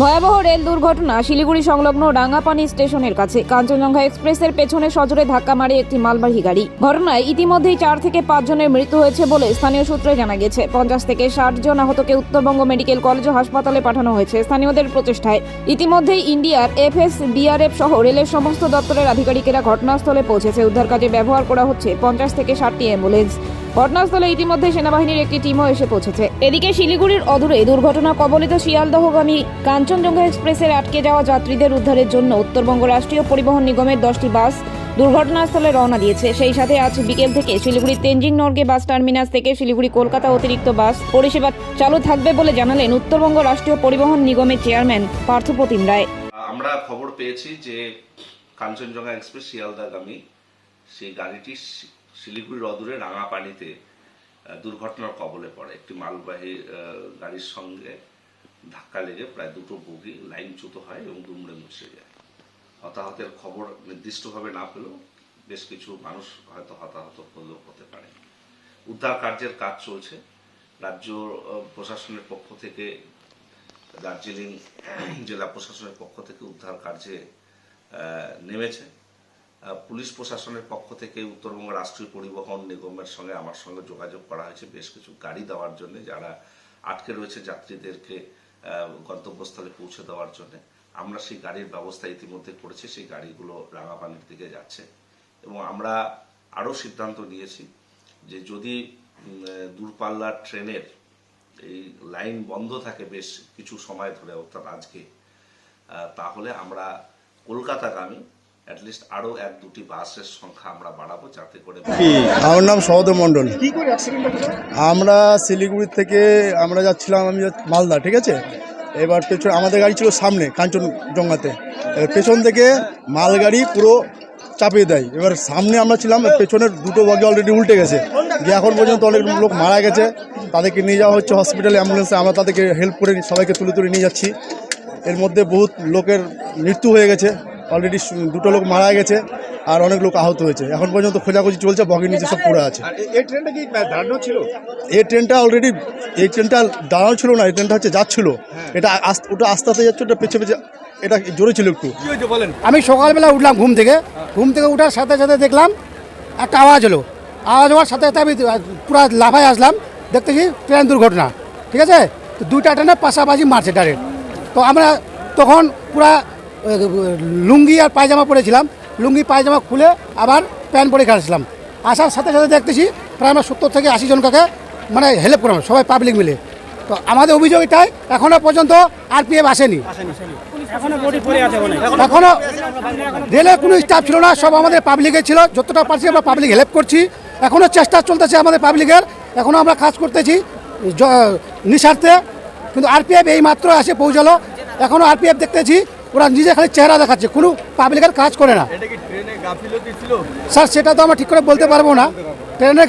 ভয়াবহ রেল দুর্ঘটনা শিলিগুড়ি সংলগ্ন রাঙ্গাপানি স্টেশনের কাছে। কাঞ্চনজঙ্ঘা এক্সপ্রেসের পেছনে সজোরে ধাক্কা মারে একটি মালবাহী গাড়ি। ঘটনায় ইতিমধ্যেই চার থেকে পাঁচ জনের মৃত্যু হয়েছে বলে স্থানীয় সূত্রে জানা গেছে। পঞ্চাশ থেকে ষাট জন আহতকে উত্তরবঙ্গ মেডিকেল কলেজ ও হাসপাতালে পাঠানো হয়েছে স্থানীয়দের প্রচেষ্টায়। ইতিমধ্যেই ইন্ডিয়ার এফএস বিআরএফ সহ রেলের সমস্ত দপ্তরের আধিকারিকেরা ঘটনাস্থলে পৌঁছেছে। উদ্ধার কাজে ব্যবহার করা হচ্ছে পঞ্চাশ থেকে ষাটটি অ্যাম্বুলেন্স। ঘটনাস্থলে ইতিমধ্যে সেনাবাহিনীর একটি টিমও এসে পৌঁছেছে। এদিকে শিলিগুড়ির অদূরে দুর্ঘটনা কবলিত শিয়ালদহগামী কাঞ্চনজঙ্ঘা এক্সপ্রেসের আটকে যাওয়া যাত্রীদের উদ্ধারের জন্য উত্তরবঙ্গ রাষ্ট্রীয় পরিবহন নিগমের দশটি বাস দুর্ঘটনাস্থলে রওনা দিয়েছে। সেই সাথে আজ বিকেল থেকে শিলিগুড়ি তেঞ্জিং নর্গে বাস টার্মিনাস থেকে শিলিগুড়ি কলকাতা অতিরিক্ত বাস পরিষেবা চালু থাকবে বলে জানালেন উত্তরবঙ্গ রাষ্ট্রীয় পরিবহন নিগমের চেয়ারম্যান পার্থপ্রতিম রায়। আমরা খবর পেয়েছি যে কাঞ্চনজঙ্ঘা এক্সপ্রেস শিয়ালদাগামী সেই গাড়িটি শিলিগুড়ির অদূরে রাঙাপানিতে দুর্ঘটনার কবলে পড়ে। একটি মালবাহী গাড়ির সঙ্গে ধাক্কা লেগে প্রায় দুটো বগি লাইনচ্যুত হয় এবং দুমড়ে মুছে যায়। হতাহতের খবর নির্দিষ্টভাবে না পেলেও বেশ কিছু মানুষ হয়তো হতাহত হলেও হতে পারে। উদ্ধার কার্যের কাজ চলছে। রাজ্য প্রশাসনের পক্ষ থেকে, দার্জিলিং জেলা প্রশাসনের পক্ষ থেকে উদ্ধার কার্যে নেমেছে। পুলিশ প্রশাসনের পক্ষ থেকে উত্তরবঙ্গ রাষ্ট্রীয় পরিবহন নিগমের সঙ্গে আমার সঙ্গে যোগাযোগ করা হয়েছে। বেশ কিছু গাড়ি দেওয়ার জন্য, যারা আটকে রয়েছে যাত্রীদেরকে গন্তব্যস্থলে পৌঁছে দেওয়ার জন্য। আমরা সেই গাড়ির ব্যবস্থা ইতিমধ্যে করেছি, সেই গাড়িগুলো রাঙাপানির দিকে যাচ্ছে। এবং আমরা আরও সিদ্ধান্ত নিয়েছি যে যদি দূরপাল্লার ট্রেনের এই লাইন বন্ধ থাকে বেশ কিছু সময় ধরে, অর্থাৎ আজকে তাহলে আমরা কলকাতাগামী অ্যাটলিস্ট আরও এক দুটি বাসের সংখ্যা আমরা বাড়াবো যাতে করে আমার নাম সহদেব মণ্ডল। কি করে আমরা শিলিগুড়ি থেকে আমরা যাচ্ছিলাম আমি যাচ্ছি মালদা ঠিক আছে? এবার পেছন আমাদের গাড়ি ছিল সামনে কাঞ্চনজঙ্ঘাতে। এবার পেছন থেকে মালগাড়ি পুরো চাপিয়ে দেয়। এবার সামনে আমরা ছিলাম পেছনের দুটো বগি অলরেডি উল্টে গেছে। যে এখন পর্যন্ত অনেক লোক মারা গেছে। তাদেরকে নিয়ে যাওয়া হচ্ছে হসপিটালে অ্যাম্বুলেন্সে আমরা তাদেরকে হেল্প করে সবাইকে তুলে তুলে নিয়ে যাচ্ছি। এর মধ্যে বহুত লোকের মৃত্যু হয়ে গেছে। অলরেডি দুটো লোক মারা গেছে আর অনেক লোক আহত হয়েছে। এখন পর্যন্ত খোঁজাখুঁজি চলছে বগির নিচে সব পড়ে আছে। এই ট্রেনটা কি দাঁড়ানো ছিল? এই ট্রেনটা অলরেডি এই ট্রেনটা দাঁড়ানো ছিল না এই ট্রেনটা হচ্ছে যাচ্ছিল। এটা ওটা আস্তে আস্তে যাচ্ছে ওটা পেছে পেছে এটা জোরে ছিল একটু। বলেন? আমি সকালবেলা উঠলাম ঘুম থেকে। ঘুম থেকে উঠার সাথে সাথে দেখলাম একটা আওয়াজ হলো আওয়াজ হওয়ার সাথে সাথে আমি পুরো লাফায় আসলাম। দেখতেছি ট্রেন দুর্ঘটনা। ঠিক আছে? তো দুইটা ট্রেনে পাশাপাশি মারছে ডাইরেক্ট তো আমরা তখন পুরা লুঙ্গি আর পায়জামা পরেছিলাম। লুঙ্গি পায়জামা খুলে আবার প্যান্ট পরে খেয়েছিলাম আসার সাথে সাথে দেখতেছি প্রায় আমরা সত্তর থেকে আশি জনকে মানে হেল্প করলাম সবাই পাবলিক মিলে। তো আমাদের অভিযোগ এটাই এখনও পর্যন্ত আরপিএফ আসেনি। এখনও রেলের কোনো স্টাফ ছিল না সব আমাদের পাবলিকের ছিল। যতটা পারছি আমরা পাবলিক হেল্প করছি। এখনও চেষ্টা চলতেছে আমাদের পাবলিকের এখনও আমরা কাজ করতেছি নিঃস্বার্থে। কিন্তু আরপিএফ এই মাত্র আসে পৌঁছালো। এখনও আরপিএফ দেখতেছি ওরা নিজে খালি চেহারা দেখাচ্ছে কোনো পাবলিকের কাজ করে না। স্যার সেটা তো আমরা ঠিক করে বলতে পারব না। ট্রেনের